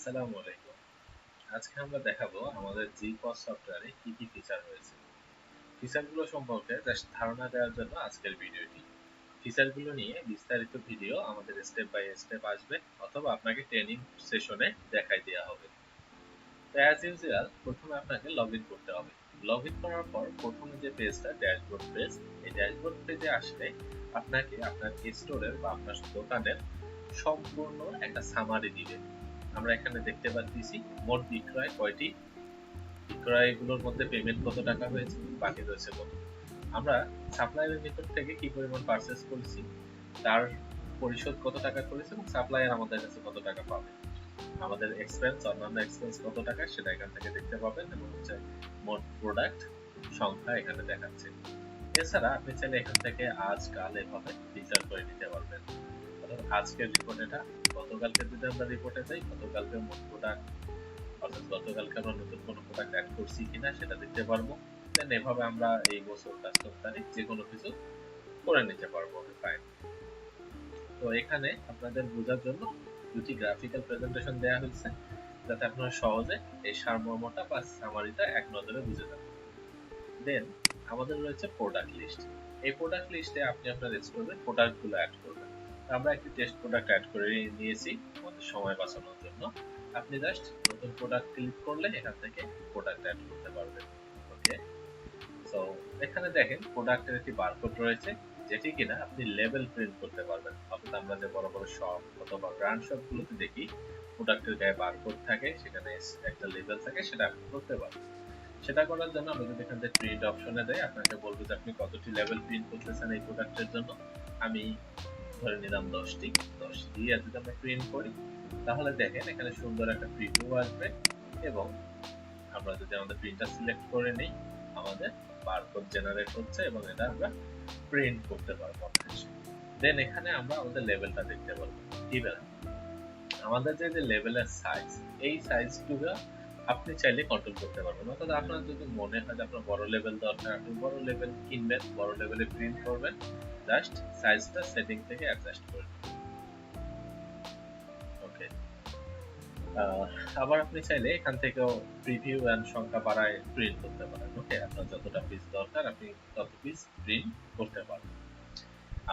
আসসালামু আলাইকুম। আজকে আমরা দেখাবো আমাদের জি পস সফটওয়্যারে কি কি ফিচার রয়েছে। ফিচারগুলো সম্পর্কে জাস্ট ধারণা দেওয়ার জন্য আজকের ভিডিওটি। ফিচারগুলো নিয়ে বিস্তারিত ভিডিও আমাদের স্টেপ বাই স্টেপ আসবে অথবা আপনাকে ট্রেনিং সেশনে দেখাই দেওয়া হবে। অ্যাজ ইউজুয়াল প্রথমে আপনাকে লগ ইন করতে হবে। লগ ইন করার পর প্রথমে যে পেজটা ড্যাশবোর্ড পেজ এই ড্যাশবোর্ড পেজে আসলে আপনাকে আপনার স্টোরের বা আপনার দোকানের সম্পূর্ণ একটা সামারি দিবে। আমরা এখানে দেখতে পাচ্ছি মোট বিক্রয় কয়টি? বিক্রয়গুলোর মধ্যে পেমেন্ট কত টাকা হয়েছে? বাকি রয়েছে কত? আমরা সাপ্লায়ারের নিকট থেকে কি পরিমাণ পারচেস করেছি? তার পরিশোধ কত টাকা করেছে এবং সাপ্লায়ার আমাদের কাছে কত টাকা পাবে? আমাদের এক্সপেন্স অন্যান্য এক্সপেন্স কত টাকা সেটা এখান থেকে দেখতে পাবেন এবং হচ্ছে মোট প্রোডাক্ট সংখ্যা এখানে দেখাচ্ছে। এছাড়া আপনি চাইলে এখান থেকে আজ কাল এভাবে ফিচার করে নিতে পারবেন। আজকের রিপোর্ট এটা। গতকালকে যদি আমরা রিপোর্টে যাই, গতকালকে মোট প্রোডাক্ট অর্থাৎ গতকালকে আমরা নতুন কোনো প্রোডাক্ট অ্যাড করছি কিনা সেটা দেখতে পারব। দেন এভাবে আমরা এই বছর কাস্টম তারিখ যে কোনো কিছু করে নিতে পারব ফাইন তো এখানে আপনাদের বোঝার জন্য দুটি গ্রাফিক্যাল প্রেজেন্টেশন দেওয়া হয়েছে, যাতে আপনারা সহজে এই সারমর্মটা বা সামারিটা এক নজরে বুঝে যাবেন দেন আমাদের রয়েছে প্রোডাক্ট লিস্ট এই প্রোডাক্ট লিস্টে আপনি আপনার স্টোরে প্রোডাক্টগুলো অ্যাড করবেন। আমরা একটি টেস্ট প্রোডাক্ট অ্যাড করে নিয়েছি আমাদের সময় বাঁচানোর জন্য। আপনি জাস্ট নতুন প্রোডাক্ট ক্লিক করলে এখান থেকে প্রোডাক্ট অ্যাড করতে পারবেন। ওকে সো এখানে দেখেন প্রোডাক্টের একটি বারকোড রয়েছে, যেটি কিনা আপনি লেভেল প্রিন্ট করতে পারবেন। অর্থাৎ আমরা যে বড় বড় শপ অথবা ব্র্যান্ড শপগুলোতে দেখি প্রোডাক্টের গায়ে বারকোড থাকে, সেখানে একটা লেভেল থাকে, সেটা আপনি করতে পারবেন। সেটা করার জন্য আমি যদি এখান থেকে প্রিন্ট অপশনে দেয় আপনাকে বলব যে আপনি কতটি লেভেল প্রিন্ট করতেছেন এই প্রোডাক্টের জন্য। আমি ধরে নিলাম দশটি দশ দিয়ে যদি আমরা প্রিন্ট করি, তাহলে দেখেন এখানে সুন্দর একটা প্রিভিউ আসবে এবং আমরা যদি আমাদের প্রিন্টার সিলেক্ট করে নিই, আমাদের বারকোড জেনারেট হচ্ছে এবং এটা আমরা প্রিন্ট করতে পারব দেন এখানে আমরা আমাদের লেভেলটা দেখতে পারব। ইভেন আমাদের যে লেভেলের সাইজ এই সাইজগুলো আপনি চাইলে কন্ট্রোল করতে পারবেন। অর্থাৎ আপনার যদি মনে হয় যে আপনার বড় লেভেল দরকার আপনি বড় লেভেল কিনবেন বড় লেভেলে প্রিন্ট করবেন জাস্ট সাইজটা সেটিং থেকে অ্যাডজাস্ট করে ওকে আবার আপনি চাইলে এখান থেকেও প্রিভিউ এন্ড সংখ্যা বাড়ায় প্রিন্ট করতে পারেন। ওকে আপনার যতটা পিস দরকার আপনি তত পিস প্রিন্ট করতে পারেন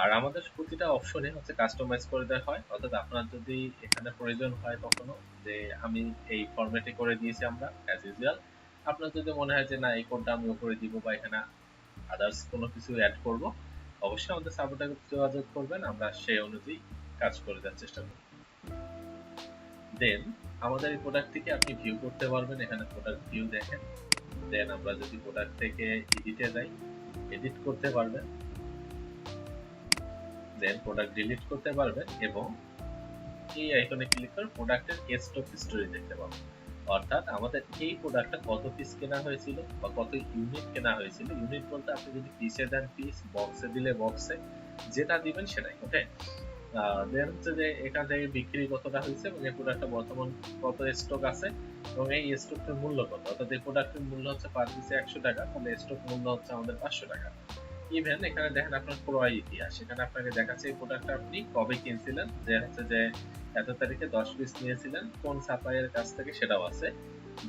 আর আমাদের প্রতিটা অপশনে হচ্ছে কাস্টমাইজ করে দেওয়া হয়। অর্থাৎ আপনার যদি এখানে প্রয়োজন হয় কখনো যে আমি এই ফরম্যাটে করে দিয়েছি আমরা অ্যাজ ইউজুয়াল আপনার যদি মনে হয় যে না, এই কোডটা আমি উপরে দিব বা এখানে আদার্স কোনো কিছু অ্যাড করব, অবশ্যই আমাদের সাপোর্টার যোগাযোগ করবেন, আমরা সেই অনুযায়ী কাজ করে দেওয়ার চেষ্টা করব। দেন আমাদের এই প্রোডাক্টটিকে আপনি ভিউ করতে পারবেন, এখানে প্রোডাক্ট ভিউ দেখেন। দেন আমরা যদি প্রোডাক্ট থেকে এডিটে যাই এডিট করতে পারবেন। দেন প্রোডাক্ট ডিলিট করতে পারবেন এবং এই আইকনে ক্লিক করে প্রোডাক্টের স্টক হিস্টোরি দেখতে পাবেন অর্থাৎ আমাদের এই প্রোডাক্টটা কত পিস কেনা হয়েছিল বা কত ইউনিট কেনা হয়েছিল। ইউনিট বলতে আপনি যদি পিসে দেন পিস বক্সে দিলে বক্সে যেটা দিবেন সেটাই ওকে দেন হচ্ছে যে এখান থেকে বিক্রি কতটা হয়েছে এবং এই প্রোডাক্টটা বর্তমান কত স্টক আছে এবং এই স্টকের মূল্য কত? অর্থাৎ এই প্রোডাক্টের মূল্য হচ্ছে পার পিসে একশো টাকা, তাহলে স্টক মূল্য হচ্ছে আমাদের পাঁচশো টাকা। ইভেন এখানে দেখেন আপনার ক্রয় ইতিহাস। এখানে আপনাকে দেখাচ্ছে এই প্রোডাক্টটা আপনি কবে কিনছিলেন, যে হচ্ছে যে এত তারিখে দশ পিস নিয়েছিলেন, কোন সাপ্লাইয়ের কাছ থেকে সেটাও আছে।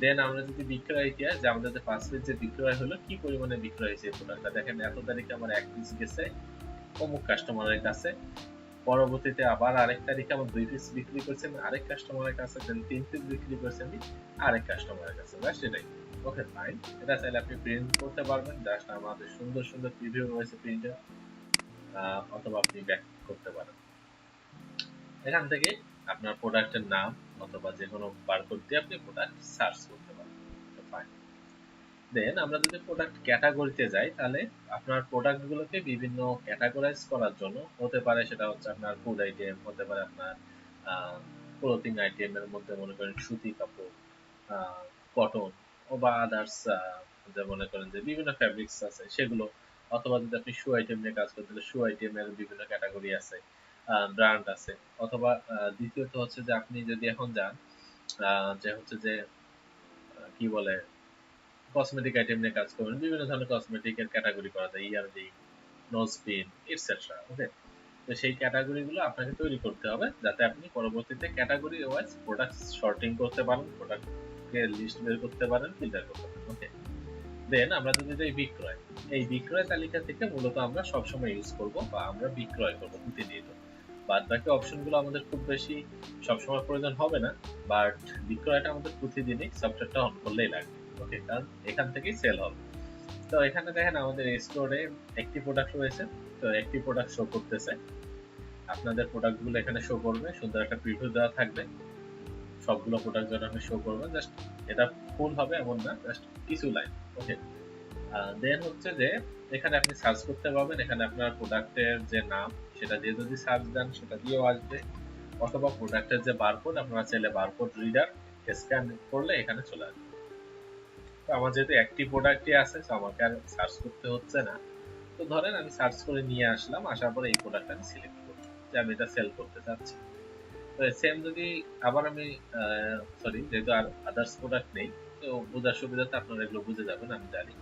দেন আমরা যদি বিক্রয় ইতিহাস, যে আমাদের যে পাঁচ পিস যে বিক্রয় হলো, কি পরিমাণে বিক্রয় হয়েছে এই প্রোডাক্টটা দেখেন এত তারিখে আমার এক পিস গেছে অমুক কাস্টমারের কাছে। পরবর্তীতে আবার আরেক তারিখে আমার দুই পিস বিক্রি করছেন আরেক কাস্টমারের কাছে দেন তিন পিস বিক্রি করছেন আরেক কাস্টমারের কাছে। জাস্ট এটাই। ওকে ফাইন এটা চাইলে আপনি প্রিন্ট করতে পারবেন। জাস্ট আমাদের সুন্দর সুন্দর প্রিভিউ রয়েছে প্রিন্টার অথবা আপনি ব্যাক করতে পারেন। এখান থেকে আপনার প্রোডাক্টের নাম অথবা যে কোনো বারকোড দিয়ে আপনি প্রোডাক্ট সার্চ করতে পারেন। ফাইন দেন আমরা যদি প্রোডাক্ট ক্যাটাগরিতে যাই, তাহলে আপনার প্রোডাক্টগুলোকে বিভিন্ন ক্যাটাগরাইজ করার জন্য হতে পারে সেটা হচ্ছে আপনার ফুড আইটেম হতে পারে আপনার ক্লোথিং আইটেমের মধ্যে মনে করেন সুতি কাপড় কটন বা আদার্স যে মনে করেন যে বিভিন্ন ফ্যাব্রিক্স আছে, সেগুলো, অথবা যদি আপনি শু আইটেম নিয়ে কাজ করতে শু আইটেমের বিভিন্ন ক্যাটাগরি আছে ব্র্যান্ড আছে। অথবা দ্বিতীয়ত হচ্ছে যে আপনি যদি এখন যান যে হচ্ছে যে কি বলে কসমেটিক আইটেম নিয়ে কাজ করবেন বিভিন্ন ধরনের কসমেটিকের ক্যাটাগরি করা যায় earring nose pin etcetera okay তো সেই ক্যাটাগরিগুলো আপনাকে তৈরি করতে হবে, যাতে আপনি পরবর্তীতে ক্যাটাগরি ওয়াইজ প্রোডাক্ট শর্টিং করতে পারেন প্রোডাক্টকে লিস্ট বের করতে পারেন ফিল্টার করতে পারেন ওকে দেন আমরা যদি যাই বিক্রয়, এই বিক্রয় তালিকা থেকে মূলত আমরা সবসময় ইউজ করব বা আমরা বিক্রয় করব প্রতিনিয়ত। বাদ বাকি অপশনগুলো আমাদের খুব বেশি সবসময় প্রয়োজন হবে না বাট বিক্রয়টা আমাদের প্রতিদিনই সফটওয়্যারটা অন করলেই লাগবে ওকে কারণ এখান থেকেই সেল হবে। তো এখানে দেখেন আমাদের স্টোরে একটি প্রোডাক্ট রয়েছে, তো একটি প্রোডাক্ট শো করতেছে। আপনাদের প্রোডাক্টগুলো এখানে শো করবে, সুন্দর একটা প্রিভিউ দেওয়া থাকবে। সবগুলো প্রোডাক্ট যেন আপনি শো করবেন জাস্ট এটা ফুল হবে এমন না জাস্ট কিছু লাইন ওকে দেন হচ্ছে যে, এখানে আপনি সার্চ করতে পারবেন, এখানে আপনার প্রোডাক্টের যে নাম, সেটা দিয়ে যদি সার্চ দেন, সেটা দিয়েও আসবে। অথবা প্রোডাক্টের যে বারকোড আপনারা চাইলে বারকোড রিডার স্ক্যান করলে এখানে চলে আসবে। তো আমার যেহেতু একটি প্রোডাক্টই আছে তো আমাকে আর সার্চ করতে হচ্ছে না। তো ধরেন আমি সার্চ করে নিয়ে আসলাম, আসার পরে এই প্রোডাক্টটা আমি সিলেক্ট করব যে আমি এটা সেল করতে চাচ্ছি। সেম যদি আবার আমি সরি যেহেতু আর আদার্স প্রোডাক্ট নেই, তো বোঝার সুবিধাতে আপনারা এগুলো বুঝে যাবেন, আমি জানি।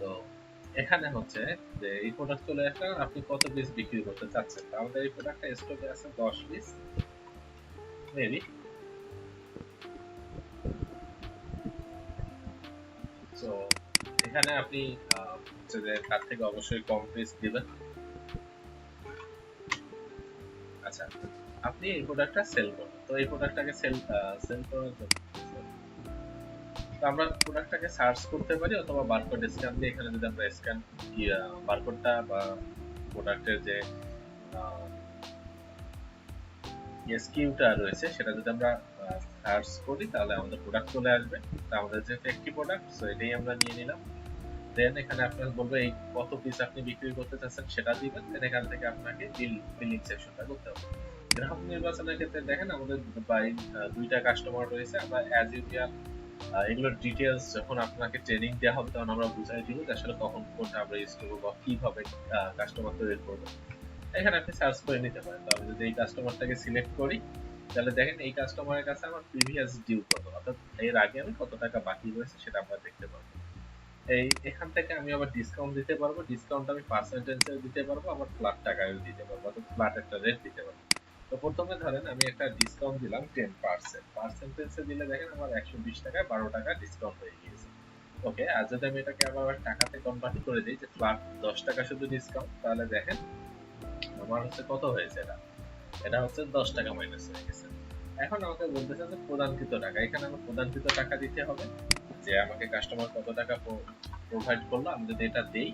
তো এখানে হচ্ছে যে এই প্রোডাক্ট চলে আসলে আপনি কত পিস বিক্রি করতে চাচ্ছেন? আমাদের এই প্রোডাক্টটা স্টকে আছে দশ পিস মেবি তো এখানে আপনি হচ্ছে যে তার থেকে অবশ্যই কম পিস দিবেন। আচ্ছা আপনি এই প্রোডাক্টটা সেল করবেন তো এই প্রোডাক্টটাকে সেল সেল করার জন্য। তো আমরা প্রোডাক্টটাকে সার্চ করতে পারি অথবা বারকোড স্ক্যান দিয়ে এখানে যদি আমরা স্ক্যান বারকোডটা বা প্রোডাক্টের যে এসকিউটা রয়েছে, সেটা যদি আমরা সার্চ করি, তাহলে আমাদের প্রোডাক্ট চলে আসবে। তো আমাদের যেহেতু একটি প্রোডাক্ট সো এটাই আমরা নিয়ে নিলাম। দেন এখানে আপনার বলবে এই কত পিস আপনি বিক্রি করতে চাচ্ছেন সেটা দিবেন। দেন এখান থেকে আপনাকে বিল বিলিং সেকশনটা করতে হবে। গ্রাহক নির্বাচনের ক্ষেত্রে দেখেন আমাদের বাই দুইটা কাস্টমার রয়েছে। আমরা অ্যাজ ইউজুয়াল এগুলোর ডিটেলস যখন আপনাকে ট্রেনিং দেওয়া হবে, তখন আমরা বুঝাই দিব যে আসলে কখন কোনটা আমরা ইউজ করব বা কীভাবে কাস্টমার তৈরি করব। এখানে আপনি সার্চ করে নিতে পারেন। তো আমি যদি এই কাস্টমারটাকে সিলেক্ট করি, তাহলে দেখেন এই কাস্টমারের কাছে আমার প্রিভিয়াস ডিউ কত, অর্থাৎ এর আগে আমি কত টাকা বাকি রয়েছে সেটা আমরা দেখতে পাবো এই, এখান থেকে আমি আবার ডিসকাউন্ট দিতে পারব। ডিসকাউন্ট আমি পার্সেন্টেজে দিতে পারব, আবার ফ্ল্যাট টাকায়ও দিতে পারব, অর্থাৎ ফ্ল্যাট একটা রেট দিতে পারব। তো প্রথমে ধরেন আমি একটা ডিসকাউন্ট দিলাম টেন পার্সেন্ট পার্সেন্টেজে দিলে দেখেন আমার একশো বিশ টাকায় বারো টাকা ডিসকাউন্ট হয়ে গিয়েছে। ওকে আর যদি আমি এটাকে আবার টাকাতে কনভার্ট করে দিই যে ফ্ল্যাট দশ টাকা শুধু ডিসকাউন্ট তাহলে দেখেন আমার হচ্ছে কত হয়েছে এটা? এটা হচ্ছে দশ টাকা মাইনাস হয়ে গেছে। এখন আমাকে বলতেছে যে প্রদানকৃত টাকা। এখানে আমার প্রদানকৃত টাকা দিতে হবে যে আমাকে কাস্টমার কত টাকা প্রোভাইড করল, আমি যদি এটা দেই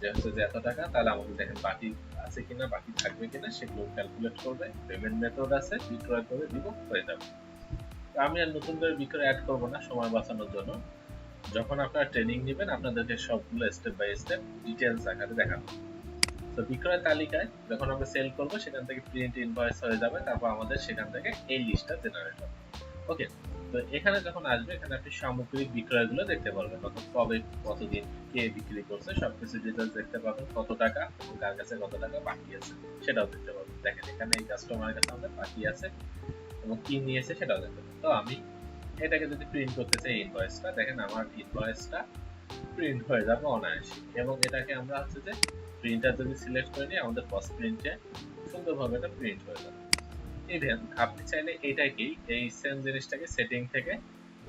যে হচ্ছে যে এত টাকা, তাহলে আমাকে দেখেন বাকি আছে কিনা, বাকি থাকবে কিনা, সেগুলো ক্যালকুলেট করবে পেমেন্ট মেথড আছে বিক্রয় করে দিব, হয়ে যাবে। আমি আর নতুন করে বিক্রয় অ্যাড করব না, সময় বাঁচানোর জন্য। যখন আপনারা ট্রেনিং নেবেন, আপনাদেরকে সবগুলো স্টেপ বাই স্টেপ ডিটেলস আকারে দেখাবো। তো বিক্রয় তালিকায় যখন আমরা সেল করব, সেখান থেকে প্রিন্ট ইনভয়েস হয়ে যাবে, তারপর আমাদের সেখান থেকে এই লিস্টটা জেনারেট হবে। ওকে তো এখানে যখন আসবে, এখানে আপনি সামগ্রিক বিক্রয়গুলো দেখতে পারবেন। অর্থাৎ কবে, কতদিন, কে বিক্রি করছে, সবকিছু ডিটেলস দেখতে পাবেন কত টাকা, কার কাছে কত টাকা বাকি আছে, সেটাও দেখতে পাবেন দেখেন, এখানে এই কাস্টমারের কাছে আমাদের বাকি আছে এবং কি নিয়েছে সেটাও দেখতে পাবেন তো আমি এটাকে যদি প্রিন্ট করতে চাই ইনভয়েসটা দেখেন আমার ইনভয়েসটা প্রিন্ট হয়ে যাবে অনায়াসে। এবং এটাকে আমরা হচ্ছে যে প্রিন্টার যদি সিলেক্ট করে নিই, আমাদের ফার্স্ট প্রিন্টে সুন্দরভাবে এটা প্রিন্ট হয়ে যাবে। ইভেন আপনি চাইলে এটাকেই এই সেম জিনিসটাকে সেটিং থেকে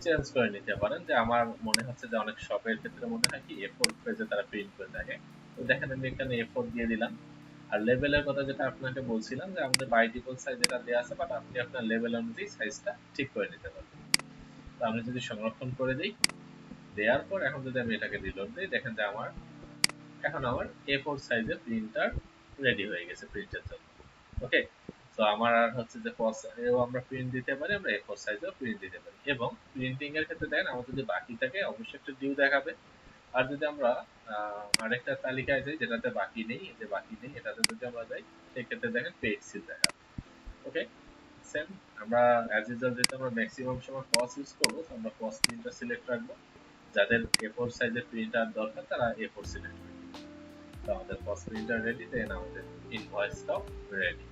চেঞ্জ করে নিতে পারেন, যে আমার মনে হচ্ছে যে অনেক শপের ক্ষেত্রে মনে হয় কি এ ফোর পেজে তারা প্রিন্ট করে থাকে। তো দেখেন আমি এখানে এ ফোর দিয়ে দিলাম। আর লেভেলের কথা যেটা আপনাকে বলছিলাম যে আমাদের বাই ডিফল্ট সাইজ যেটা দেওয়া আছে বাট আপনি আপনার লেভেল অনুযায়ী সাইজটা ঠিক করে নিতে পারবেন। তো আমি যদি সংরক্ষণ করে দিই, দেওয়ার পর এখন যদি আমি এটাকে রিলোড দিই, দেখেন যে আমার, এখন আমার এ ফোর সাইজের প্রিন্টার রেডি হয়ে গেছে প্রিন্টের জন্য। ওকে তো আমার আর হচ্ছে যে এও আমরা প্রিন্ট দিতে পারি, আমরা এ ফোর সাইজেও প্রিন্ট দিতে পারি। এবং প্রিন্টিং এর ক্ষেত্রে দেখেন আমার যদি বাকি থাকে অবশ্যই একটা ডিউ দেখাবে। আর যদি আমরা আরেকটা তালিকায় যাই, যেটাতে বাকি নেই যে বাকি নেই, এটাতে যদি আমরা যাই, সেক্ষেত্রে দেখেন পেড সিল দেখাবে। ওকে সেম আমরা অ্যাজ ইউজুয়াল যেহেতু আমরা ম্যাক্সিমাম সময় কস ইউজ করব আমরা কস প্রিন্টটা সিলেক্ট রাখব। যাদের এ ফোর সাইজের প্রিন্টার দরকার, তারা এ ফোর সিলেক্ট করবে তো আমাদের কস প্রিন্টার রেডি দেন আমাদের ইনভয়েসটাও রেডি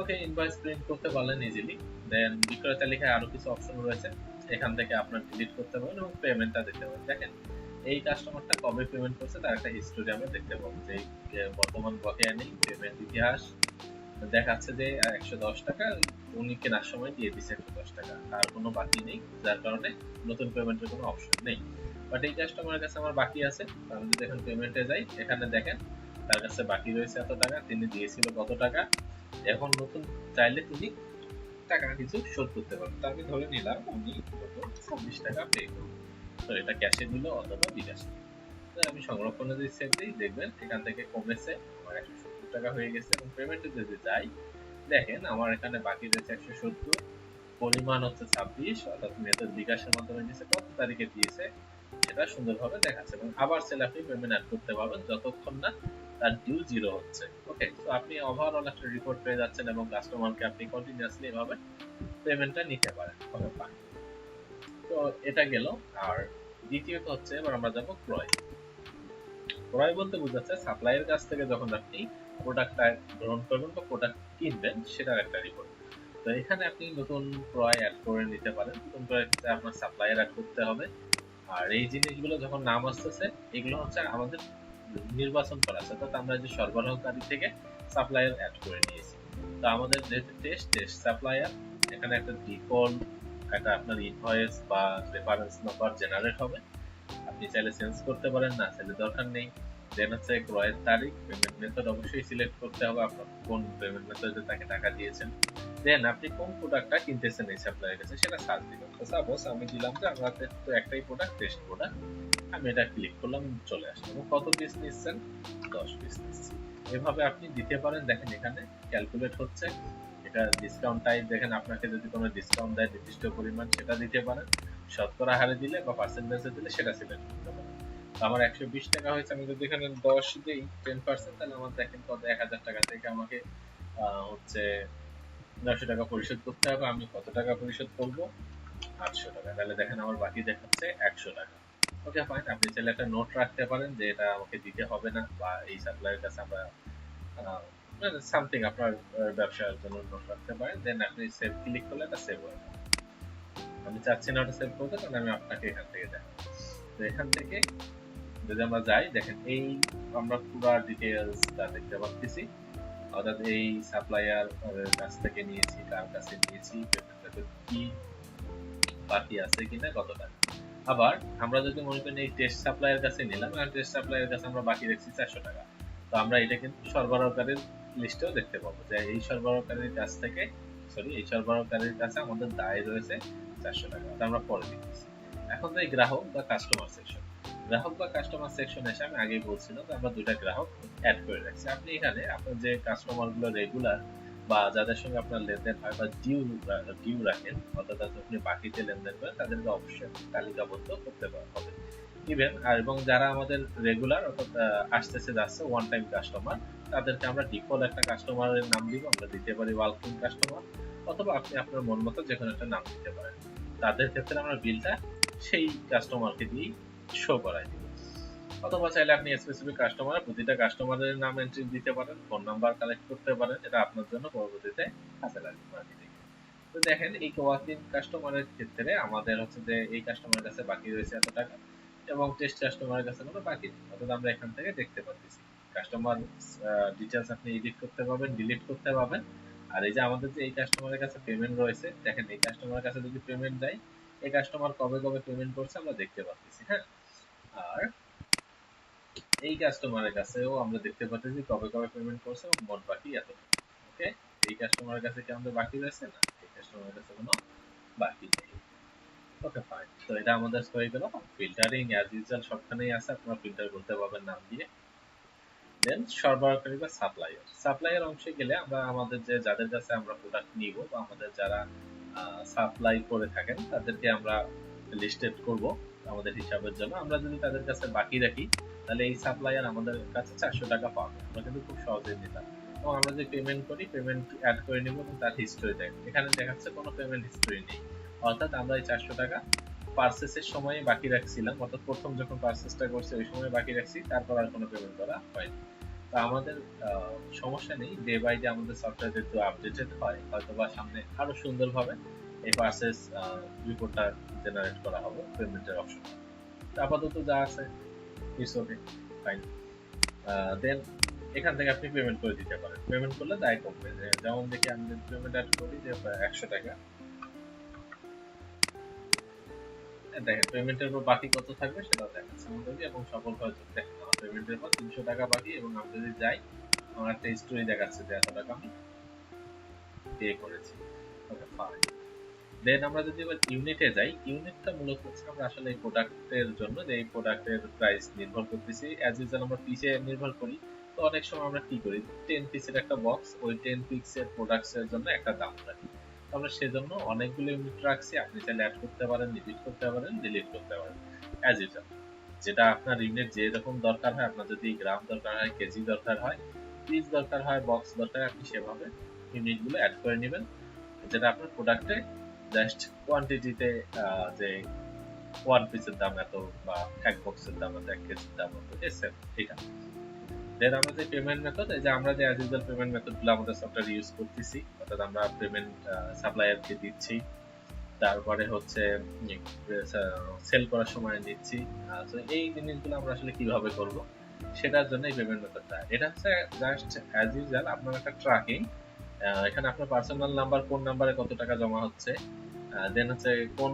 ওকে ইনভয়েস প্রিন্ট করতে পারলেন ইজিলি দেন বিক্রয় তালিকায় আরও কিছু অপশন রয়েছে, এখান থেকে আপনার ডিলিট করতে পারেন এবং পেমেন্টটা দিতে পারেন দেখেন, এই কাস্টমারটা কবে পেমেন্ট করছে তার একটা হিস্টোরি আমরা দেখতে পাবো যে বর্তমান বকেয়া নেই পেমেন্ট ইতিহাস দেখাচ্ছে যে একশো দশ টাকা, উনি কেনার সময় দিয়ে দিচ্ছে একশো দশ টাকা, আর কোনো বাকি নেই, যার কারণে নতুন পেমেন্টের কোনো অপশন নেই। বাট এই কাস্টমারের কাছে আমার বাকি আছে, আমি যদি এখন পেমেন্টে যাই, এখানে দেখেন, তার কাছে বাকি রয়েছে এত টাকা, তিনি দিয়েছিল কত টাকা এখন নতুন চাইলে তিনি টাকা কিছু শোধ করতে পারবেন তো আমি ধরে নিলাম উনি ছাব্বিশ টাকা পে করবেন তো এটা ক্যাশে দিল অথবা বিকাশে। আমি সংরক্ষণে যদি সেভ দিই, দেখবেন এখান থেকে কমেছে, আমার একশো সত্তর টাকা হয়ে গেছে এবং পেমেন্টে যদি যাই, দেখেন আমার এখানে বাকি রয়েছে একশো সত্তর, পরিমাণ হচ্ছে ছাব্বিশ, অর্থাৎ মেথড বিকাশের মাধ্যমে দিয়েছে, কত তারিখে দিয়েছে, সেটা সুন্দরভাবে দেখাচ্ছে। এবং আবার সেল আপনি পেমেন্ট অ্যাড করতে পারবেন, যতক্ষণ না তার ডিউ জিরো হচ্ছে। ওকে তো আপনি ওভারঅল একটা রিপোর্ট পেয়ে যাচ্ছেন এবং কাস্টমারকে আপনি কন্টিনিউয়াসলি এভাবে পেমেন্টটা নিতে পারেন। ওকে ফাইন তো এটা গেল। আর দ্বিতীয়ত হচ্ছে, এবার আমরা যাব ক্রয়। ক্রয় বলতে বোঝাচ্ছে সাপ্লাইয়ের কাছ থেকে যখন আপনি প্রোডাক্টটা গ্রহণ করবেন বা প্রোডাক্ট কিনবেন, সেটার একটা রিপোর্ট তো এখানে আপনি নতুন ক্রয় অ্যাড করে নিতে পারেন। নতুন ক্রয় আপনার সাপ্লাইয়ার অ্যাড করতে হবে। আর এই জিনিসগুলো যখন নাম আসতেছে, এগুলো হচ্ছে আমাদের নির্বাচন করা আছে, অর্থাৎ আমরা যে সরবরাহকারী থেকে সাপ্লায়ার অ্যাড করে নিয়েছি। তো আমাদের যেহেতু টেস্ট টেস্ট সাপ্লায়ার এখানে একটা ডিফল্ট একটা আপনার ইনভয়েস বা রেফারেন্স নাম্বার জেনারেট হবে। আপনি চাইলে চেঞ্জ করতে পারেন, না চাইলে দরকার নেই। দেন হচ্ছে ক্রয়ের তারিখ পেমেন্ট মেথড অবশ্যই সিলেক্ট করতে হবে, আপনার কোন পেমেন্ট মেথডে তাকে টাকা দিয়েছেন। দেন আপনি কোন প্রোডাক্টটা কিনতেছেন এই সাপ্লায়ার কাছে, সেটা সার্চ দিবেন। তো সাপোজ আমি দিলাম যে আমাদের তো একটাই প্রোডাক্ট টেস্ট প্রোডাক্ট আমি এটা ক্লিক করলাম, চলে আসলো। এবং কত পিস নিচ্ছেন? দশ পিস নিচ্ছি। এভাবে আপনি দিতে পারেন, দেখেন এখানে ক্যালকুলেট হচ্ছে। এটা ডিসকাউন্ট টাইপ দেখেন আপনাকে যদি কোনো ডিসকাউন্ট দেয়, নির্দিষ্ট পরিমাণ, সেটা দিতে পারেন। শতকরা হারে দিলে বা পার্সেন্টেজে দিলে সেটা সিলেক্ট করতে পারেন। আমার একশো বিশ টাকা হয়েছে, আমি যদি এখানে দশ দিই টেন পার্সেন্ট তাহলে আমার দেখেন কত? এক হাজার টাকা থেকে আমাকে হচ্ছে নয়শো টাকা পরিশোধ করতে হবে। আমি কত টাকা পরিশোধ করব? আটশো টাকা। তাহলে দেখেন আমার বাকি দেখাচ্ছে একশো টাকা। ওকে ফাইন আপনি চাইলে একটা নোট রাখতে পারেন যে এটা আমাকে দিতে হবে না বা এই সাপ্লাইয়ের কাছে আমরা মানে সামথিং আপনার ব্যবসার জন্য নোট রাখতে পারেন। দেন আপনি সেভ ক্লিক করলে এটা সেভ হয়ে যাবে। আমি চাচ্ছি না ওটা সেভ করতে কারণ আমি আপনাকে এখান থেকে দেখাবো। তো এখান থেকে যদি আমরা যাই, দেখেন এই আমরা পুরো ডিটেলসটা দেখতে পাচ্ছি অর্থাৎ এই সাপ্লায়ার কাছ থেকে নিয়েছি কার কাছে নিয়েছি কি বাকি আছে কিনা কত টাকা আবার আমরা যদি মনে করি এই টেস্ট সাপ্লাইয়ের কাছে নিলাম, আর টেস্ট সাপ্লাইয়ের কাছে আমরা বাকি রাখছি চারশো টাকা। তো আমরা এটা কিন্তু সরবরাহকারীর লিস্টেও দেখতে পাবো যে এই সরবরাহকারীর কাছ থেকে সরি এই সরবরাহকারীর কাছে আমাদের দায় রয়েছে চারশো টাকা। তো আমরা পরে দিচ্ছি এখন তো এই গ্রাহক বা কাস্টমার সেকশন গ্রাহক বা কাস্টমার সেকশন এসে আমি আগেই বলছিলাম আমরা দুইটা গ্রাহক অ্যাড করে রাখছি। আপনি এখানে আপনার যে কাস্টমারগুলো রেগুলার বা যাদের সঙ্গে আপনার লেনদেন হয় বা ডিউ ডিউ রাখেন, অর্থাৎ আপনি বাকিতে লেনদেন করেন, তাদেরকে অবশ্যই তালিকাবদ্ধ করতে হবে। ইভেন আর এবং যারা আমাদের রেগুলার অর্থাৎ আসতেছে, যাচ্ছে ওয়ান টাইম কাস্টমার তাদেরকে আমরা ডিফল্ট একটা কাস্টমারের নাম দিব, আমরা দিতে পারি ওয়ালকিং কাস্টমার অথবা আপনি আপনার মন মতো যে কোনো একটা নাম দিতে পারেন। তাদের ক্ষেত্রে আমরা বিলটা সেই কাস্টমারকে দিয়েই শো করাই দিব। অথবা চাইলে আপনি স্পেসিফিক কাস্টমার প্রতিটা কাস্টমারের নাম এন্ট্রি দিতে পারেন ফোন নাম্বার কালেক্ট করতে পারেন, এটা আপনার জন্য পরবর্তীতে কাজে লাগবে মার্কেটিং তো দেখেন, এই ওয়াকিং কাস্টমারের ক্ষেত্রে আমাদের হচ্ছে যে এই কাস্টমারের কাছে বাকি রয়েছে এত টাকা এবং টেস্ট কাস্টমারের কাছে কোনো বাকি অর্থাৎ আমরা এখান থেকে দেখতে পাচ্ছি কাস্টমার ডিটেলস আপনি এডিট করতে পারবেন ডিলিট করতে পারবেন। আর এই যে আমাদের যে এই কাস্টমারের কাছে পেমেন্ট রয়েছে, দেখেন এই কাস্টমারের কাছে যদি পেমেন্ট দেয়, এই কাস্টমার কবে কবে পেমেন্ট করছে আমরা দেখতে পাচ্ছি হ্যাঁ? আর এই কাস্টমারের কাছেও আমরা দেখতে পাচ্ছি কবে কবে পেমেন্ট করছে এবং মোট বাকি এত। ওকে এই কাস্টমারের কাছে কি আমাদের বাকি রয়েছে? না, এই কাস্টমারের কাছে কোনো বাকি নেই। ওকে ফাইন তো এটা আমাদের হয়ে গেল ফিল্টারিং অ্যাজ ইউজুয়াল সবখানেই আছে। আপনারা ফিল্টার করতে পারবেন নাম দিয়ে। দেন সরবরাহকারী বা সাপ্লায়ার সাপ্লায়ার অংশে গেলে আমরা আমাদের যে, যাদের কাছে আমরা প্রোডাক্ট নিব বা আমাদের যারা সাপ্লাই করে থাকেন, তাদেরকে আমরা লিস্টেড করব আমাদের হিসাবের জন্য। আমরা যদি তাদের কাছে বাকি রাখি তাহলে এই সাপ্লায়ার আমাদের কাছে চারশো টাকা পাবে। আমরা কিন্তু খুব সহজেই নিতাম। এবং আমরা যে পেমেন্ট করি পেমেন্ট অ্যাড করে নিব এবং তার হিস্টোরি দেখ এখানে দেখাচ্ছে কোনো পেমেন্ট হিস্টোরি নেই। অর্থাৎ আমরা এই চারশো টাকা পার্সেসের সময় বাকি রাখছিলাম। অর্থাৎ প্রথম যখন পার্সেসটা করছি, ওই সময় বাকি রাখছি, তারপর আর কোনো পেমেন্ট করা হয়নি। তো আমাদের সমস্যা নেই। ডে বাই ডে আমাদের সফটওয়্যার যেহেতু আপডেটেড হয় হয়তো বা সামনে আরও সুন্দরভাবে এই পার্সেস রিপোর্টটা জেনারেট করা হবে পেমেন্টের অপশন আপাতত যা আছে ইটস ফাইন দেন এখান থেকে আপনি পেমেন্ট করে দিতে পারেন। পেমেন্ট করলে দায় কমবে যেমন দেখি আমি পেমেন্ট অ্যাড করি যে একশো টাকা দেখেন পেমেন্টের পর বাকি কত থাকবে সেটা দেখাচ্ছে আমাদেরকে এবং সফল হয়েছে দেখেন, আমার পেমেন্টের পর তিনশো টাকা বাকি, এবং আমি যদি যাই, আমার একটা স্টোরি দেখাচ্ছে যে এত টাকা আমি পে করেছি। ওকে ফাইন দেন আমরা যদি এবার ইউনিটে যাই ইউনিটটা মূলত হচ্ছে আমরা আসলে প্রোডাক্টের জন্য যে প্রোডাক্টের প্রাইস নির্ভর করতেছি। অ্যাজ ইউজুয়াল আমরা পিসে নির্ভর করি। তো অনেক সময় আমরা কি করি? টেন পিসের একটা বক্স ওই টেন পিক্সের প্রোডাক্টসের জন্য একটা দাম রাখি। আমরা সেজন্য অনেকগুলো ইউনিট রাখছি। আপনি চাইলে অ্যাড করতে পারেন ডিলিট করতে পারেন ডিলিট করতে পারেন। অ্যাজ ইউজুয়াল যেটা আপনার ইউনিট যে রকম দরকার হয়, আপনার যদি গ্রাম দরকার হয় কেজি দরকার হয় পিস দরকার হয় বক্স দরকার হয়, আপনি সেভাবে ইউনিটগুলো অ্যাড করে নেবেন। যেটা আপনার প্রোডাক্টে জাস্ট কোয়ান্টিটিতে যে ওয়ান পিসের দাম এত বা এক বক্সের দাম এত, এক কেজির দাম এত এসে এটা দেন আমরা যে পেমেন্ট মেথড এই যে আমরা যে অ্যাজ ইউজুয়াল পেমেন্ট মেথডগুলো আমাদের সফটওয়্যার ইউজ করতেছি, অর্থাৎ আমরা পেমেন্ট সাপ্লায়ারকে দিচ্ছি, তারপরে হচ্ছে সেল করার সময় নিচ্ছি তো এই জিনিসগুলো আমরা আসলে কীভাবে করব, সেটার জন্য এই পেমেন্ট মেথডটা এটা হচ্ছে জাস্ট অ্যাজ ইউজুয়াল আপনার একটা ট্র্যাকিং এখানে আপনার পার্সোনাল নাম্বার কোন নাম্বারে কত টাকা জমা হচ্ছে? দেন হচ্ছে কোন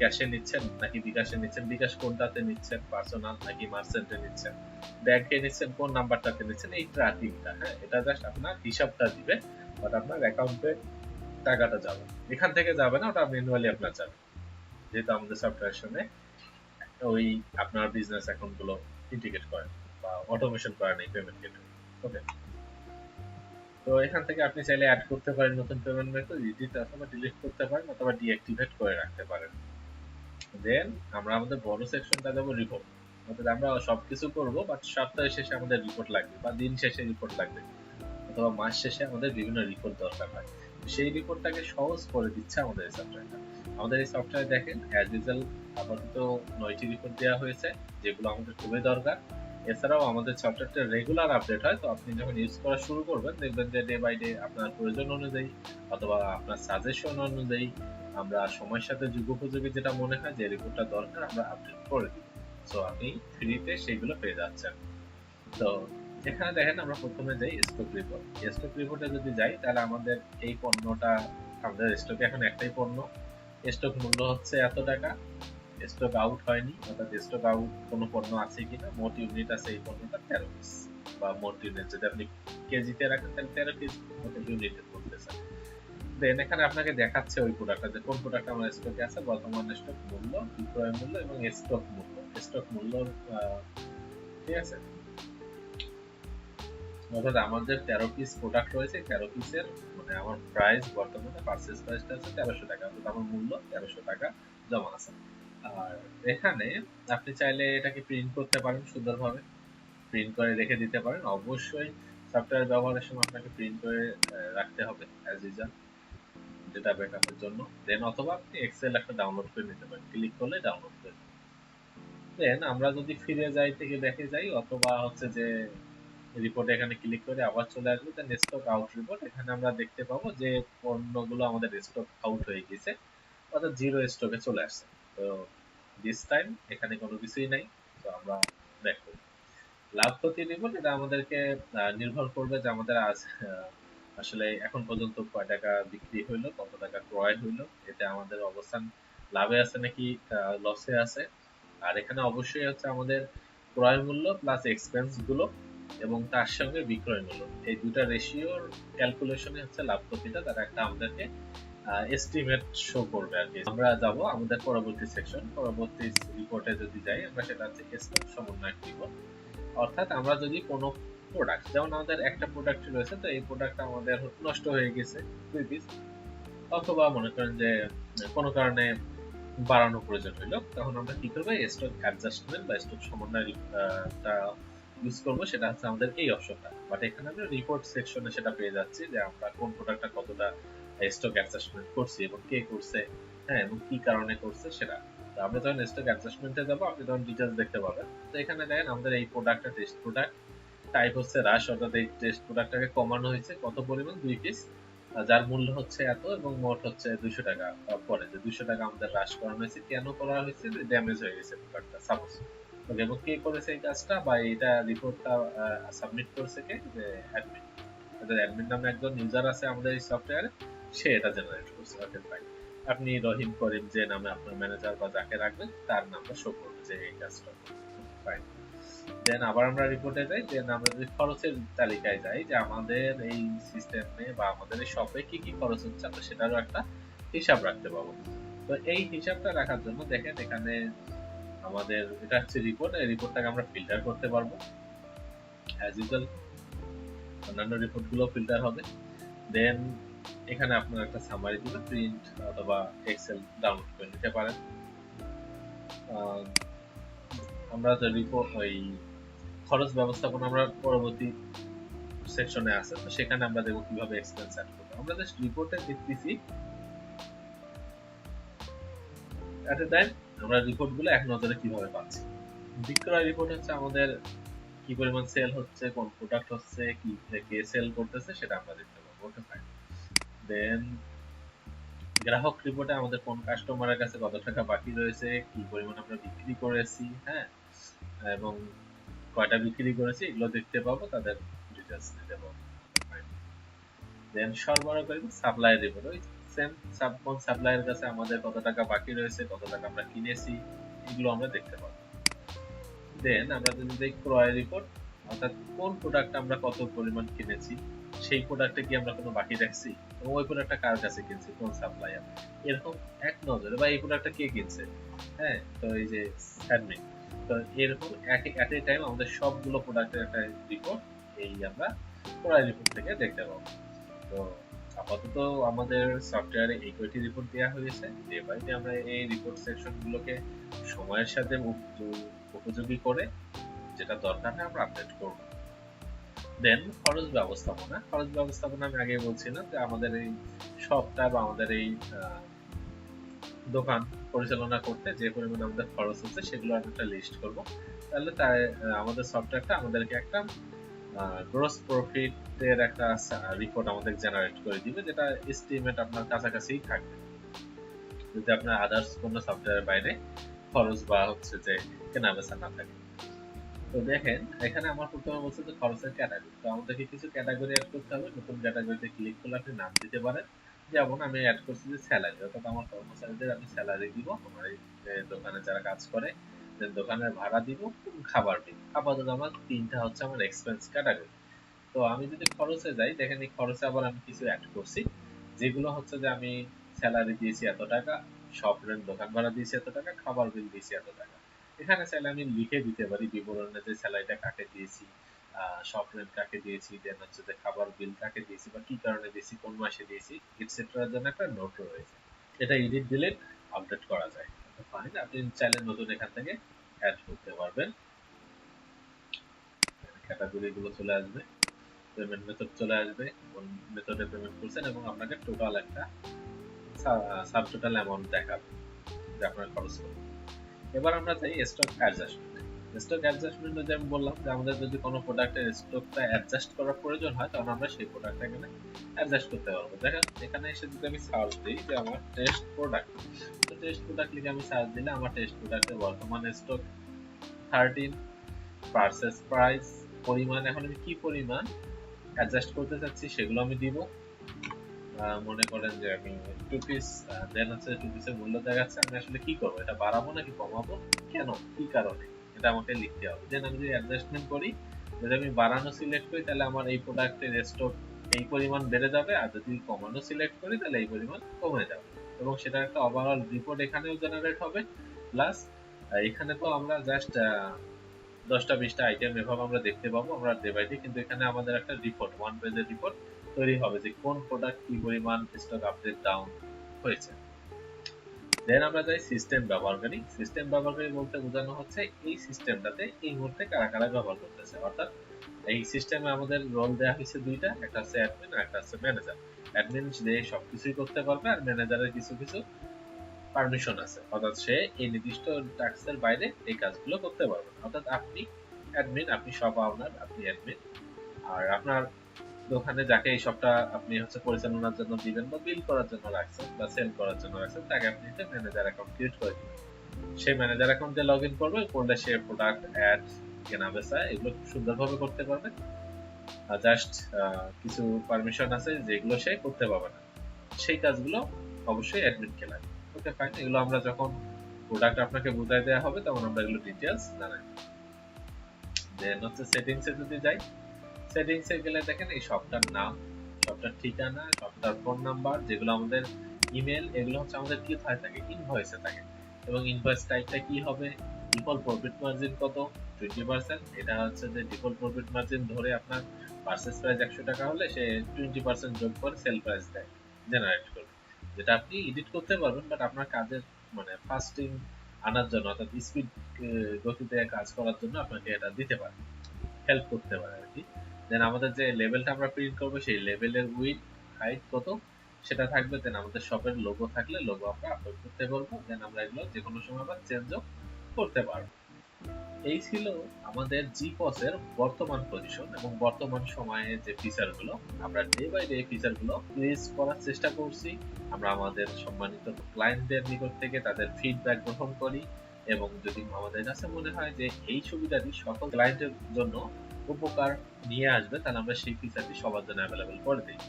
ক্যাশে নিচ্ছেন নাকি বিকাশে নিচ্ছেন? বিকাশ কোনটাতে নিচ্ছেন? পার্সোনাল নাকি মার্চেন্টে নিচ্ছেন? ব্যাংকে নিচ্ছেন কোন নাম্বারটাতে নিচ্ছেন? এই ট্র্যাকিংটা হ্যাঁ? এটা জাস্ট আপনার হিসাবটা দিবে বাট আপনার অ্যাকাউন্টে টাকাটা যাবে। এখান থেকে যাবে না, ওটা ম্যানুয়ালি আপনার যাবে। যেহেতু আমাদের সফটওয়্যারের সঙ্গে ওই আপনার বিজনেস অ্যাকাউন্টগুলো ইন্টিগ্রেট করেন বা অটোমেশন করেন এই পেমেন্ট গেটওয়ে ওকে তো এখান থেকে আপনি চাইলে অ্যাড করতে পারেন নতুন পেমেন্ট মেথড এডিট অথবা ডিলিট করতে পারেন অথবা ডিঅ্যাক্টিভেট করে রাখতে পারেন। দেন আমরা আমাদের বড় সেকশনটা দেবো রিপোর্ট অর্থাৎ আমরা সবকিছু করব বাট সপ্তাহের শেষে আমাদের রিপোর্ট লাগবে বা দিন শেষে রিপোর্ট লাগবে। অথবা মাস শেষে আমাদের বিভিন্ন রিপোর্ট দরকার হয়। সেই রিপোর্টটাকে সহজ করে দিচ্ছে আমাদের এই সফটওয়্যারটা আমাদের এই সফটওয়্যার দেখেন অ্যাজ ইউজুয়াল আপাতত নয়টি রিপোর্ট দেওয়া হয়েছে, যেগুলো আমাদের খুবই দরকার। এছাড়াও আমাদের সফটওয়্যারটা রেগুলার আপডেট হয়, তো আপনি যখন ইউজ করা শুরু করবেন, দেখবেন যে ডে বাই ডে আপনার প্রয়োজন অনুযায়ী অথবা আপনার সাজেশন অনুযায়ী আমরা সময়ের সাথে যুগোপযোগী যেটা মনে হয় যে রিপোর্টটা দরকার, আমরা আপডেট করে দিই। সো আপনি ফ্রিতে সেগুলো পেয়ে যাচ্ছেন। তো, এখানে দেখেন আমরা প্রথমে যাই স্টক রিপোর্ট স্টক রিপোর্টে যদি যাই, তাহলে আমাদের এই পণ্যটা, আমাদের স্টকে এখন একটাই পণ্য। স্টক মূল্য হচ্ছে এত টাকা। স্টক আউট হয়নি, অর্থাৎ স্টক আউট কোনো পণ্য আছে কিনা, মোট ইউনিট আছে এই পণ্যটা, তেরো পিস বা মোট ইউনিট যদি আপনি কেজিতে রাখেন, তাহলে তেরো পিস মোট ইউনিটে বলতেছেন দেন এখানে আপনাকে দেখাচ্ছে ওই প্রোডাক্টটা যে কোন প্রোডাক্ট আমার স্টকে আছে, বর্তমান স্টক মূল্য, বিক্রয় মূল্য এবং স্টক মূল্য। স্টক মূল্য ঠিক আছে? অর্থাৎ আমাদের তেরো পিস প্রোডাক্ট রয়েছে, তেরো পিসের মানে আমার প্রাইস বর্তমানে পারচেস প্রাইসটা আছে তেরোশো টাকা, অর্থাৎ আমার মূল্য তেরোশো টাকা জমা আছে। আর এখানে আপনি চাইলে এটাকে প্রিন্ট করতে পারেন সুন্দরভাবে। প্রিন্ট করে রেখে দিতে পারেন। অবশ্যই সফটওয়্যার ব্যবহারের সময় আপনাকে প্রিন্ট করে রাখতে হবে অ্যাজ ইউজাল ডেটা ব্যাকআপের জন্য। দেন অথবা আপনি এক্সেল একটা ডাউনলোড করে নিতে পারেন। ক্লিক করলে ডাউনলোড করে দেন আমরা যদি ফিরে যাই থেকে দেখে যাই, অথবা হচ্ছে যে রিপোর্ট এখানে ক্লিক করে আবার চলে আসবে দেন স্টক আউট রিপোর্ট এখানে আমরা দেখতে পাবো যে পণ্যগুলো আমাদের স্টক আউট হয়ে গেছে, অর্থাৎ জিরো স্টকে চলে আসছে। তো দিস টাইম এখানে কোনো কিছুই নাই, তো আমরা ব্যাক করি। লাভ ক্ষতি রিপোর্ট এটা আমাদেরকে নির্ভর করবে যে আমাদের আজ আসলে এখন পর্যন্ত কয় টাকা বিক্রি হইল, কত টাকা ক্রয় হইল, এতে আমাদের অবস্থান লাভে আছে নাকি লসে আছে। আর এখানে অবশ্যই হচ্ছে আমাদের ক্রয় মূল্য প্লাস এক্সপেন্সগুলো এবং তার সঙ্গে বিক্রয় মূল্য। এই দুটা রেশিওর ক্যালকুলেশনে হচ্ছে লাভ ক্ষতিটা, তারা একটা আমাদেরকে এস্টিমেট শো করবে আর কি। আমরা যাব আমাদের পরবর্তী সেকশন পরবর্তী রিপোর্টে যদি যাই, আমরা সেটা হচ্ছে স্টক সমন্বয় রিপোর্ট অর্থাৎ আমরা যদি কোনো প্রোডাক্ট যেমন আমাদের একটা প্রোডাক্ট রয়েছে, তো এই প্রোডাক্ট আমাদের নষ্ট হয়ে গেছে দুই পিস অথবা মনে করেন যে কোনো কারণে বাড়ানো প্রয়োজন হইল, তখন আমরা কি করব? স্টক অ্যাডজাস্টমেন্ট বা স্টক সমন্বয়টা ইউজ করব। সেটা হচ্ছে আমাদের এই অপশনটা। বাট এখানে আমরা রিপোর্ট সেকশনে সেটা পেয়ে যাচ্ছি যে আমরা কোন প্রোডাক্টটা কতটা স্টক অ্যাডজাস্টমেন্ট করছি এবং কে করছে হ্যাঁ এবং কি কারণে করছে সেটা। তো আমরা যখন স্টক অ্যাডজাস্টমেন্টে যাব, আপনি তখন ডিটেলস দেখতে পাবেন। তো এখানে দেখেন, আমাদের এই প্রোডাক্টটা টেস্ট প্রোডাক্ট টাইপ হচ্ছে রাশ অর্থাৎ এই টেস্ট প্রোডাক্টটাকে কমানো হয়েছে, কত পরিমাণ? দুই পিস যার মূল্য হচ্ছে এত এবং মোট হচ্ছে দুইশো টাকা। পরে যে দুইশো টাকা আমাদের হ্রাস করানো হয়েছে, কেন করা হয়েছে? ড্যামেজ হয়ে গেছে প্রোডাক্টটা সাপোজ এবং কে করেছে এই কাজটা? বা এটা রিপোর্টটা সাবমিট করেছে কে? যে অ্যাডমিন অ্যাডমিন নামে একজন ইউজার আছে আমাদের এই সফটওয়্যারে সে এটা জেনারেট করছে। ওকে ফাইন আপনি রহিম করিম যে নামে আপনার ম্যানেজার বা যাকে রাখবেন, তার নামটা শো করবে যে এই কাজটা ফাইন দেন আবার আমরা রিপোর্টে যাই দেন আমরা যদি খরচের তালিকায় যাই, যে আমাদের এই সিস্টেমে বা আমাদের এই শপে কি কি খরচ হচ্ছে, আমরা সেটারও একটা হিসাব রাখতে পারব। তো এই হিসাবটা রাখার জন্য দেখেন এখানে আমাদের এটা হচ্ছে রিপোর্ট এই রিপোর্টটাকে আমরা ফিল্টার করতে পারব। অ্যাজ ইউজুয়াল অন্যান্য রিপোর্টগুলো ফিল্টার হবে। দেন এখানে আপনার একটা সামারি দিবে প্রিন্ট অথবা এক্সেল ডাউনলোড করে নিতে পারেন। আমরা যে রিপোর্ট ওই খরচ ব্যবস্থাপনা আমরা পরবর্তী সেকশনে আছে, তো সেখানে আমরা দেখব কীভাবে এক্সপেন্স অ্যাড করব আমরা জাস্ট রিপোর্টে দেখতেছি। অ্যাট এ টাইম আমরা রিপোর্টগুলো এক নজরে কীভাবে পাচ্ছি। বিক্রয় রিপোর্ট হচ্ছে আমাদের কি পরিমাণ সেল হচ্ছে, কোন প্রোডাক্ট হচ্ছে, কি থেকে সেল করতেছে, সেটা আমরা দেখতে পাবো ওকে ফাইন দেন, গ্রাহক রিপোর্টে আমাদের কোন কাস্টমারের কাছে কত টাকা বাকি রয়েছে, কি পরিমাণ আমরা বিক্রি করেছি হ্যাঁ? এবং কয়টা বিক্রি করেছি, এগুলো দেখতে পাবো, তাদের ডিটেলস দিতে পাবো। দেন সরবরাহকারী সাপ্লাই রিপোর্ট ওই সেম কোন সাপ্লাইয়ের কাছে আমাদের কত টাকা বাকি রয়েছে, কত টাকা আমরা কিনেছি, এগুলো আমরা দেখতে পাবো। দেন আমরা যদি দেখি ক্রয় রিপোর্ট অর্থাৎ কোন প্রোডাক্ট আমরা কত পরিমাণ কিনেছি, সেই প্রোডাক্টে কি আমরা কোনো বাকি রাখছি? ওই প্রোডাক্টটা কার কাছে কিনছি, কোন সাপ্লায়ার? এরকম এক নজরে, বা এই প্রোডাক্টটা কে কিনছে? হ্যাঁ তো এই যে অ্যাডমিন তো এরকম এক এট এ টাইম আমাদের সবগুলো প্রোডাক্টের একটা রিপোর্ট এই আমরা ক্রয় রিপোর্ট থেকে দেখতে পাবো। তো আপাতত আমাদের সফটওয়্যারে এই কয়টি রিপোর্ট দেওয়া হয়েছে। বাই ডে আমরা এই রিপোর্ট সেকশনগুলোকে সময়ের সাথে উপযোগী করে যেটা দরকার হয় আমরা আপডেট করব। দেন খরচ ব্যবস্থাপনা। খরচ ব্যবস্থাপনা আমি আগে বলছিলাম যে আমাদের এই শপটা বা আমাদের এই দোকান পরিচালনা করতে যে পরিমাণ আমাদের খরচ হচ্ছে সেগুলো আমি একটা লিস্ট করব। তাহলে আহ, আমাদের সফটওয়্যারটা আমাদেরকে একটা গ্রোস প্রফিটের একটা রিপোর্ট আমাদের জেনারেট করে দিবে যেটা এস্টিমেট আপনার কাছাকাছিই থাকবে। যদি আপনার আদার্স কোনো সফটওয়্যারের বাইরে খরচ বা হচ্ছে যে কেনা বেচা না থাকে। তো দেখেন, এখানে আমার প্রথমে বলছে যে খরচের ক্যাটাগরি তো আমাদেরকে কিছু ক্যাটাগরি অ্যাড করতে হবে। নতুন ক্যাটাগরিতে ক্লিক করলে আপনি নাম দিতে পারেন। যেমন আমি অ্যাড করছি যে স্যালারি অর্থাৎ আমার কর্মচারীদের আমি স্যালারি দিব, আমার এই দোকানে যারা কাজ করে দোকানের ভাড়া দিব, খাবার দিব। আপাতত আমার তিনটা হচ্ছে আমার এক্সপেন্স ক্যাটাগরি তো আমি যদি খরচে যাই, দেখেন এই খরচে আবার আমি কিছু অ্যাড করছি। যেগুলো হচ্ছে যে আমি স্যালারি দিয়েছি এত টাকা শপ রেন্ট দোকান ভাড়া দিয়েছি এত টাকা, খাবার বিল দিয়েছি এত টাকা। এখানে চাইলে আমি লিখে দিতে পারি, বিবরণে যে স্যালারিটা কাকে দিয়েছি শপ রেন্ট কাকে দিয়েছি দেন হচ্ছে যে খাবার বিল কাকে দিয়েছি বা কি কারণে দিয়েছি, কোন মাসে দিয়েছি এটসেট্রার জন্য একটা নোট রয়েছে। এটা এডিট দিলে আপডেট করা যায়। ফাইন আপনি চাইলে নতুন এখান থেকে অ্যাড করতে পারবেন। ক্যাটাগরি গুলো চলে আসবে পেমেন্ট মেথড চলে আসবে, কোন মেথডে পেমেন্ট করছেন এবং আপনাকে টোটাল একটা সাব টোটাল অ্যামাউন্ট দেখাবে, যে আপনার খরচ কত এবার আমরা যাই স্টক অ্যাডজাস্টমেন্ট স্টক অ্যাডজাস্টমেন্ট যে আমি বললাম যে আমাদের যদি কোনো প্রোডাক্টের স্টকটা অ্যাডজাস্ট করার প্রয়োজন হয় তখন আমরা সেই প্রোডাক্টটা এখানে অ্যাডজাস্ট করতে পারব। দেখেন এখানে এসে যদি আমি সার্চ দিই যে আমার টেস্ট প্রোডাক্ট তো টেস্ট প্রোডাক্ট লিখে আমি সার্চ দিলে আমার টেস্ট প্রোডাক্টের বর্তমান স্টক থার্টিন পার্সেস প্রাইস পরিমাণ। এখন আমি কি পরিমাণ অ্যাডজাস্ট করতে চাচ্ছি সেগুলো আমি দিব। মনে করেন যে, আমি টু পিস দেন হচ্ছে টু পিসের মূল্য দেখাচ্ছে, আমি আসলে কি করব? এটা বাড়াবো নাকি কমাবো? কেন? কি কারণে? এটা আমাকে লিখতে হবে। দেন আমি যদি অ্যাডজাস্টমেন্ট করি, যদি আমি বাড়ানো সিলেক্ট করি, তাহলে আমার এই প্রোডাক্টের স্টক এই পরিমাণ বেড়ে যাবে, আর যদি কমানো সিলেক্ট করি, তাহলে এই পরিমাণ কমে যাবে। এবং সেটা একটা ওভারঅল রিপোর্ট এখানেও জেনারেট হবে। প্লাস এখানে তো আমরা জাস্ট দশটা বিশটা আইটেম এভাবে আমরা দেখতে পাবো, আমরা ডে বাই ডে কিন্তু এখানে আমাদের একটা রিপোর্ট ওয়ান পেজের রিপোর্ট তৈরি হবে যে কোন প্রোডাক্ট কি পরিমাণ স্টক আপডেট ডাউন হয়েছে। দেন আমরা যাই সিস্টেম ব্যবহারকারী সিস্টেম ব্যবহারকারী বলতে বোঝানো হচ্ছে এই সিস্টেমটাতে এই মুহূর্তে কারা কারা ব্যবহার করতেছে। অর্থাৎ এই সিস্টেমে আমাদের রোল দেওয়া হয়েছে দুইটা, একটা হচ্ছে অ্যাডমিন আর একটা হচ্ছে ম্যানেজার অ্যাডমিন যে সবকিছুই করতে পারবে আর ম্যানেজারের কিছু কিছু পারমিশন আছে। অর্থাৎ সে এই নির্দিষ্ট টাস্কের বাইরে এই কাজগুলো করতে পারবে অর্থাৎ আপনি অ্যাডমিন আপনি সব আপনার আপনি অ্যাডমিন আর আপনার দোকানে যাকে এই সবটা আপনি হচ্ছে পরিচালনার জন্য দিবেন বা বিল করার জন্য রাখছেন বা সেল করার জন্য রাখছেন, তাকে আপনি ম্যানেজার অ্যাকাউন্ট ক্রিয়েট করে দিবেন। সেই ম্যানেজার অ্যাকাউন্টে লগ ইন করবে, করলে সে প্রোডাক্ট অ্যাড কেনা বেচা এগুলো সুন্দরভাবে করতে পারবে। আর জাস্ট কিছু পারমিশন আছে যেগুলো সে করতে পারবে না। সেই কাজগুলো অবশ্যই অ্যাডমিনকে লাগে। ওকে ফাইন এগুলো আমরা যখন প্রোডাক্ট আপনাকে বুঝাই দেওয়া হবে, তখন আমরা এগুলো ডিটেলস জানাই। দেন হচ্ছে সেটিংসে যদি যাই সেটিংসে গেলে দেখেন এই শপটার নাম শপটার ঠিকানা শপটার ফোন নাম্বার যেগুলো আমাদের ইমেল এগুলো হচ্ছে আমাদের কি থাকে? থাকে ইনভয়েসে থাকে। এবং ইনভয়েস টাইপটা কি হবে? ডিফল্ট প্রফিট মার্জিন কত? টোয়েন্টি পার্সেন্ট এটা হচ্ছে যে ডিফল্ট প্রফিট মার্জিন ধরে আপনার পার্সেস প্রাইস একশো টাকা হলে সে টোয়েন্টি পার্সেন্ট যোগ করে সেল প্রাইস দেয় জেনারেট করবে যেটা আপনি এডিট করতে পারবেন বাট আপনার কাজের মানে ফাস্টিং আনার জন্য, অর্থাৎ স্পিড গতিতে কাজ করার জন্য আপনাকে এটা দিতে পারে হেল্প করতে পারে আর কি। দেন আমাদের যে লেভেলটা আমরা প্রিন্ট করব, সেই লেভেলের উইথ হাইট কত? সেটা থাকবে দেন আমাদের শপের লোগো থাকলে লোগো আমরা আপলোড করতে পারব। দেন আমরা এগুলো যে কোনো সময় আবার চেঞ্জও করতে পারব। এই ছিল আমাদের জিপসের বর্তমান পজিশন এবং বর্তমান সময়ে যে ফিচারগুলো। আমরা ডে বাই ডে ফিচারগুলো রিলিজ করার চেষ্টা করছি। আমরা আমাদের সম্মানিত ক্লায়েন্টদের নিকট থেকে তাদের ফিডব্যাক গ্রহণ করি এবং যদি আমাদের কাছে মনে হয় যে এই সুবিধাটি সকল ক্লায়েন্টের জন্য উপকার নিয়ে আসবে, তাহলে আমরা সেই ফিচারটি সবার জন্য অ্যাভেলেবেল করে দিই।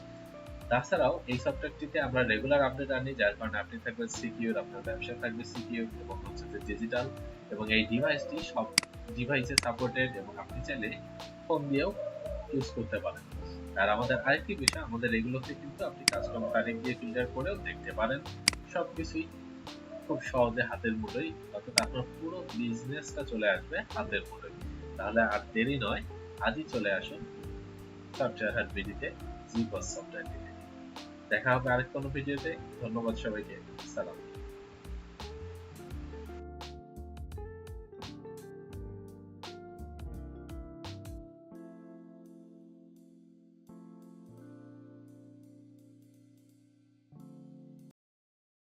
তাছাড়াও এই সফটওয়্যারটিতে আমরা রেগুলার আপডেট আনি, যার কারণে আপনি থাকবেন সিকিউর আপনার ব্যবসা থাকবে সিকিউর এবং হচ্ছে যে ডিজিটাল এবং এই ডিভাইসটি সব ডিভাইসে সাপোর্টেড এবং আপনি চাইলে ফোন দিয়েও ইউজ করতে পারেন। আর আমাদের আরেকটি বিষয়, আমাদের এগুলোতে কিন্তু আপনি কাস্টম তারিখ দিয়ে ফিল্টার করেও দেখতে পারেন। সবকিছুই খুব সহজে হাতের মুঠোই অর্থাৎ আপনার পুরো বিজনেসটা চলে আসবে হাতের মুঠোই তাহলে আর দেরি নয় আজই চলে আসুন সফটওয়্যার হাট বিডিতে জিপস সফটওয়্যার দেখা হবে আরেক কোনো ভিডিওতে। ধন্যবাদ সবাইকে। সালাম।